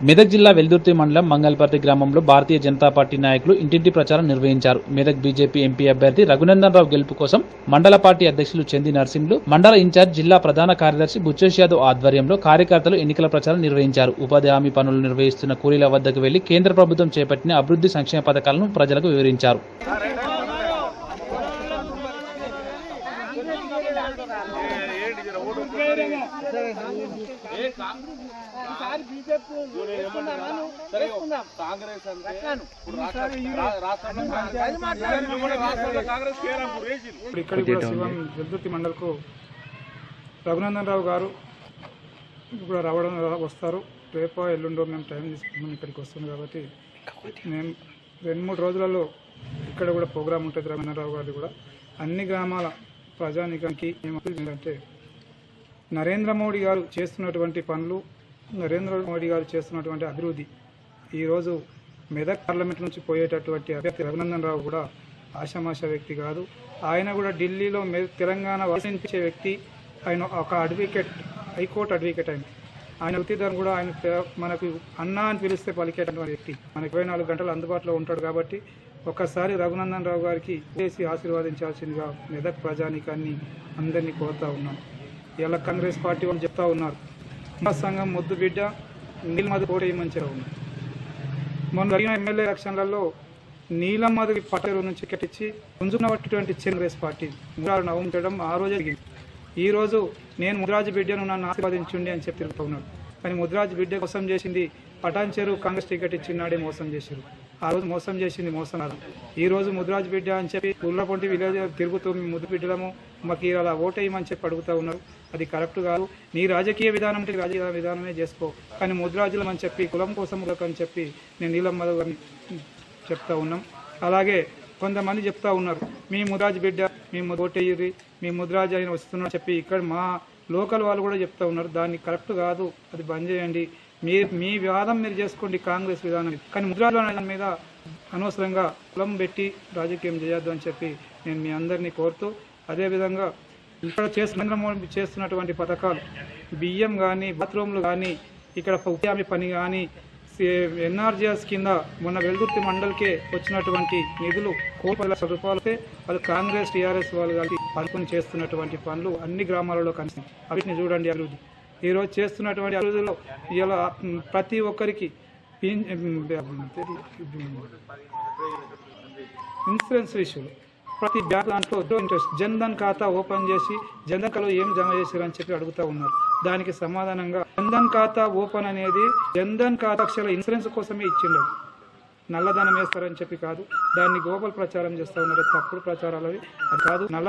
మెదక్ జిల్లా వెల్దుర్తి మండలం మంగళపర్తి గ్రామంలో భారతీయ జనతా పార్టీ నాయకులు ఇంటింటి ప్రచారం నిర్వహించారు. మెదక్ బీజేపీ ఎంపీ అభ్యర్థి రఘునందన్ రావు గెలుపు కోసం మండల పార్టీ అధ్యక్షులు చంది నర్సింహులు మండల ఇన్ఛార్జ్ జిల్లా ప్రధాన కార్యదర్శి బుచ్చేష్ యాదవ్ ఆధ్వర్యంలో కార్యకర్తలు ఎన్నికల ప్రచారం నిర్వహించారు. ఉపాధి హామీ పనులు నిర్వహిస్తున్న కూలీల వద్దకు వెళ్ళి కేంద్ర ప్రభుత్వం చేపట్టిన అభివృద్ధి సంక్షేమ పథకాలను ప్రజలకు వివరించారు కాంగ్రెస్ అంటే ఇప్పుడు రాష్ట్ర- రా- రాష్ట్రంలో రాష్ట్రంలో కాంగ్రెస్ కేరాంపూర్ వేసింది ఇప్పుడు ఇక్కడ కూడా శివం వెల్దుర్తి మండల్కు రఘునందన్ రావు గారు కూడా రావడం వస్తారు రేపో ఎల్లుండో మేము టైం తీసుకున్నాం ఇక్కడికి వస్తుంది కాబట్టి మేము రెండు మూడు రోజులలో ఇక్కడ కూడా ప్రోగ్రామ్ ఉంటుంది రఘునందన్ రావు గారిది కూడా. అన్ని గ్రామాల ప్రజానికానికి మేము అప్పీల్ ఏంటంటే నరేంద్ర మోడీ గారు చేస్తున్నటువంటి పనులు నరేంద్ర మోడీ గారు చేస్తున్నటువంటి అభివృద్ధి ఈరోజు మెదక్ పార్లమెంట్ నుంచి పోయేటటువంటి అభ్యర్థి రఘునందన్ రావు కూడా ఆషామాష వ్యక్తి కాదు. ఆయన కూడా ఢిల్లీలో మె తెలంగాణ వర్షించే వ్యక్తి. ఆయన ఒక అడ్వకేట్ హైకోర్టు అడ్వకేట్ ఆయన. ఆయన వృత్తిదారు కూడా ఆయన మనకు అన్నా అని పిలిస్తే పలికేటటువంటి వ్యక్తి. మనకి ఇరవై నాలుగు గంటలు అందుబాటులో ఉంటాడు కాబట్టి ఒక్కసారి రఘునందన్ రావు గారికి చేసి ఆశీర్వదించాల్సిందిగా మెదక్ ప్రజానికాన్ని అందరినీ కోరుతా ఉన్నాను. ఇలా కాంగ్రెస్ పార్టీ వాళ్ళు చెప్తా ఉన్నారు. మా సంఘం ముద్దు బిడ్డ నీలమధు కూడా ఏమని ఉన్నారు మొన్న జరిగిన ఎమ్మెల్యే ఎలక్షన్లలో నీలమధుకి పట్టేరు నుంచి టికెట్ ఇచ్చి పుంజుకున్నటువంటి కాంగ్రెస్ పార్టీ ముద్రాలు నవ్వుంచడం ఆ రోజే జరిగింది. ఈ రోజు నేను ముద్రాజు బిడ్డను నన్ను ఆశీర్వదించండి అని చెప్పి తిరుగుతూ ఉన్నాడు. కానీ ముద్రాజు బిడ్డ మోసం చేసింది పటాన్ చెరువు కాంగ్రెస్ టికెట్ ఇచ్చినాడే మోసం చేశారు. ఆ రోజు మోసం చేసింది మోసనాలు ఈ రోజు ముద్రాజు బిడ్డ అని చెప్పి పుల్లపొంటి విలేజ్ తిరుగుతూ మీ ముద్దు బిడ్డలము మాకు ఇలా ఓటేయమని చెప్పి అడుగుతూ ఉన్నారు. అది కరెక్ట్ కాదు. నీ రాజకీయ విధానం అంటే రాజకీయ విధానమే చేసుకో. కానీ ముద్రాజులం అని చెప్పి కులం కోసం అని చెప్పి నేను నీలమ్మ గారిని చెప్తా ఉన్నాం. అలాగే కొంతమంది చెప్తా ఉన్నారు. మీ ముద్రాజ్ బిడ్డ మీ ఓటేయ్యి మీ ముద్రాజ్ ఆయన వస్తున్నా చెప్పి ఇక్కడ మా లోకల్ వాళ్ళు కూడా చెప్తా ఉన్నారు. దాన్ని కరెక్ట్ కాదు. అది బంద్ చేయండి. మీ మీ వాదం మీరు చేసుకోండి కాంగ్రెస్ విధానం. కానీ ముద్రాజ్ మీద అనవసరంగా కులం పెట్టి రాజకీయం చేయొద్దు అని చెప్పి నేను మీ అందరినీ కోరుతూ అదేవిధంగా ఇక్కడ చేస్తున్న నరేంద్ర మోడీ చేస్తున్నటువంటి పథకాలు బియ్యం కానీ బాత్రూమ్లు కానీ ఇక్కడ ఉద్యామి పని కానీ ఎన్ఆర్జీఎస్ కింద మొన్న వెల్దుర్తి మండల్కే వచ్చినటువంటి నిధులు కోటి పది అది వాళ్ళు కాంగ్రెస్ టీఆర్ఎస్ వాళ్ళు కలిసి పంచుకొని చేస్తున్నటువంటి పనులు అన్ని గ్రామాలలో కలిసి వీటిని చూడండి అభివృద్ధి. ఈరోజు చేస్తున్నటువంటి అభివృద్ధిలో ఇలా ప్రతి ఒక్కరికి ఇన్సూరెన్స్ విషయంలో ప్రతి బ్యాంక్ దాంట్లో ఇంట్రెస్ట్. జన్ధన్ ఖాతా ఓపెన్ చేసి జన్ధన్ ఖాతాలో ఏం జమ చేశారు అని చెప్పి అడుగుతా ఉన్నారు. దానికి సమాధానంగా జన్ధన్ ఖాతా ఓపెన్ అనేది జన్ధన్ ఖాతా ఇన్సూరెన్స్ కోసమే ఇచ్చిండు. నల్లధనం వేస్తారని చెప్పి కాదు. దాన్ని గోపల్ ప్రచారం చేస్తా ఉన్నారు. తప్పుడు ప్రచారాలు అవి. అది కాదు నల్ల